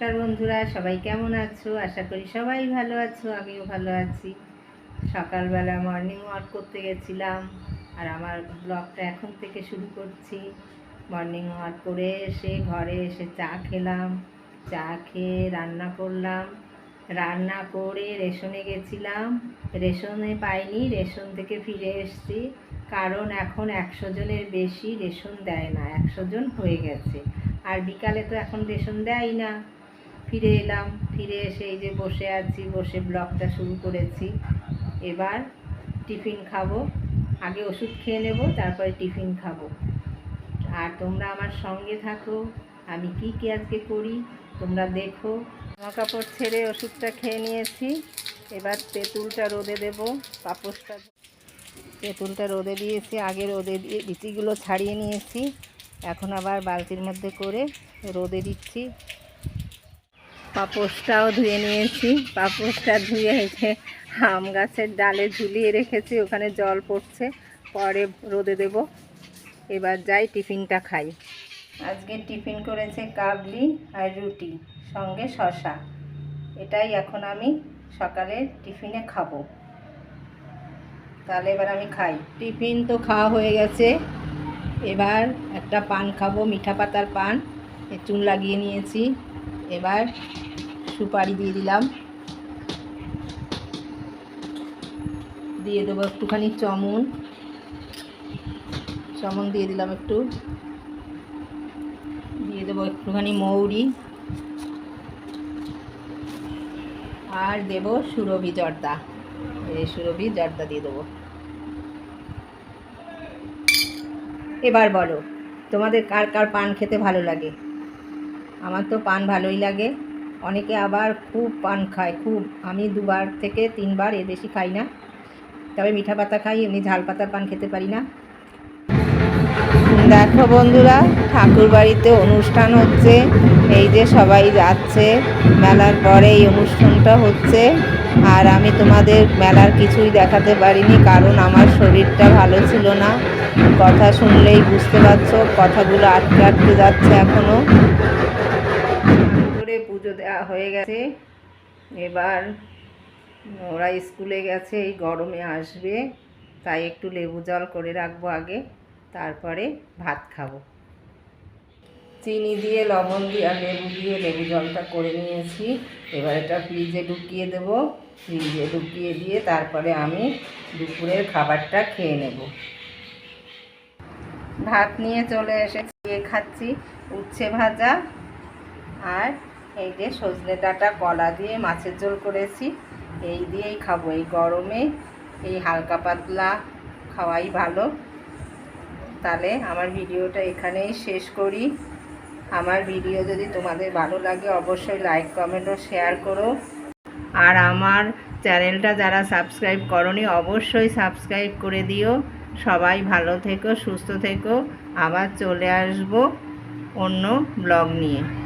নমস্কার বন্ধুরা, সবাই কেমন আছো? আশা করি সবাই ভালো আছো, আমিও ভালো আছি। সকালবেলা মর্নিং ওয়াক করতে গেছিলাম আর আমার ব্লগটা এখন থেকে শুরু করছি। মর্নিং ওয়াক করে এসে ঘরে এসে চা খেলাম, চা খেয়ে রান্না করলাম। রান্না করে রেশনে গেছিলাম, রেশনে পাইনি, রেশন থেকে ফিরে এসেছি। কারণ এখন একশো জনের বেশি রেশন দেয় না, একশো জন হয়ে গেছে। আর বিকালে তো এখন রেশন দেয় না। ফিরে এলাম, ফিরে এসে এই যে বসে আছি, বসে ব্লগটা শুরু করেছি। এবার টিফিন খাব, আগে ওষুধ খেয়ে নেব, তারপরে টিফিন খাব। আর তোমরা আমার সঙ্গে থাকো, আমি কি কি আজকে করি, তোমরা দেখো। জামা কাপড় ছেড়ে ওষুধটা খেয়ে নিয়েছি, এবার তেঁতুলটা রোদে দেব, পাপোশটা তেঁতুলটা রোদে দিয়েছি, আগে রোদে দিয়ে বিচিগুলো ছাড়িয়ে নিয়েছি, এখন আবার বালতির মধ্যে করে রোদে দিচ্ছি। পাপোশটাও ধুয়ে নিয়েছি। পাপোশটা ধুয়ে এসে আম গাছের ডালে ঝুলিয়ে রেখেছি, ওখানে জল পড়ছে। পরে রোদে দেব। এবার যাই টিফিনটা খাই। আজকে টিফিন করেছে কাবলি আর রুটি, সঙ্গে শশা এটাই এখন আমি সকালে টিফিনে খাব। তাহলে এবার আমি খাই। টিফিন তো খাওয়া হয়ে গেছে। এবার একটা পান খাব মিঠা পাতার পান চুন লাগিয়ে নিয়েছি। এবার সুপারি দিয়ে দিলাম। দিয়ে দেবো একটুখানি চমন। চমন দিয়ে দিলাম একটু। দিয়ে দেবো একটুখানি মৌরি। আর দেব সুরভি জর্দা। এই সুরভি জর্দা দিয়ে দেবো। এবার বলো, তোমাদের কার কার পান খেতে ভালো লাগে? আমার তো পান ভালোই লাগে। অনেকে আবার খুব পান খায়, খুব। আমি দুবার থেকে তিনবার এর বেশি খাই না। তবে মিঠা পাতা খাই, এমনি ঝাল পাতার পান খেতে পারি না। দেখো বন্ধুরা, ঠাকুর বাড়িতে অনুষ্ঠান হচ্ছে। এই যে সবাই যাচ্ছে, মেলার পরে এই অনুষ্ঠানটা হচ্ছে। আর আমি তোমাদের মেলার কিছুই দেখাতে পারিনি, কারণ আমার শরীরটা ভালো ছিল না। কথা শুনলেই বুঝতে পারছ, কথাগুলো আটকে আটকে যাচ্ছে এখনও পুজো দেওয়া হয়ে গেছে। এবার ওরা স্কুলে গেছে, এই গরমে আসবে। তাই একটু লেবু জল করে রাখব আগে, তারপরে ভাত খাব। চিনি দিয়ে, লবণ দিয়ে আর লেবু দিয়ে লেবু জলটা করে নিয়েছি। এবার এটা ফ্রিজে ঢুকিয়ে দেব। ফ্রিজে ঢুকিয়ে দিয়ে তারপরে আমি দুপুরের খাবারটা খেয়ে নেব। ভাত নিয়ে চলে এসে খাচ্ছি, উচ্ছে ভাজা আর এই যে সজনে ডাঁটা, কলা দিয়ে মাছের ঝোল করেছি। এই দিয়েই খাব। এই গরমে এই হালকা পাতলা খাওয়াই ভালো। তাহলে আমার ভিডিওটা এখানেই শেষ করি। আমার ভিডিও যদি তোমাদের ভালো লাগে, অবশ্যই লাইক, কমেন্ট ও শেয়ার করো। আর আমার চ্যানেলটা যারা সাবস্ক্রাইব করনি, অবশ্যই সাবস্ক্রাইব করে দিও। সবাই ভালো থেকো, সুস্থ থেকো। আবার চলে আসব অন্য ব্লগ নিয়ে।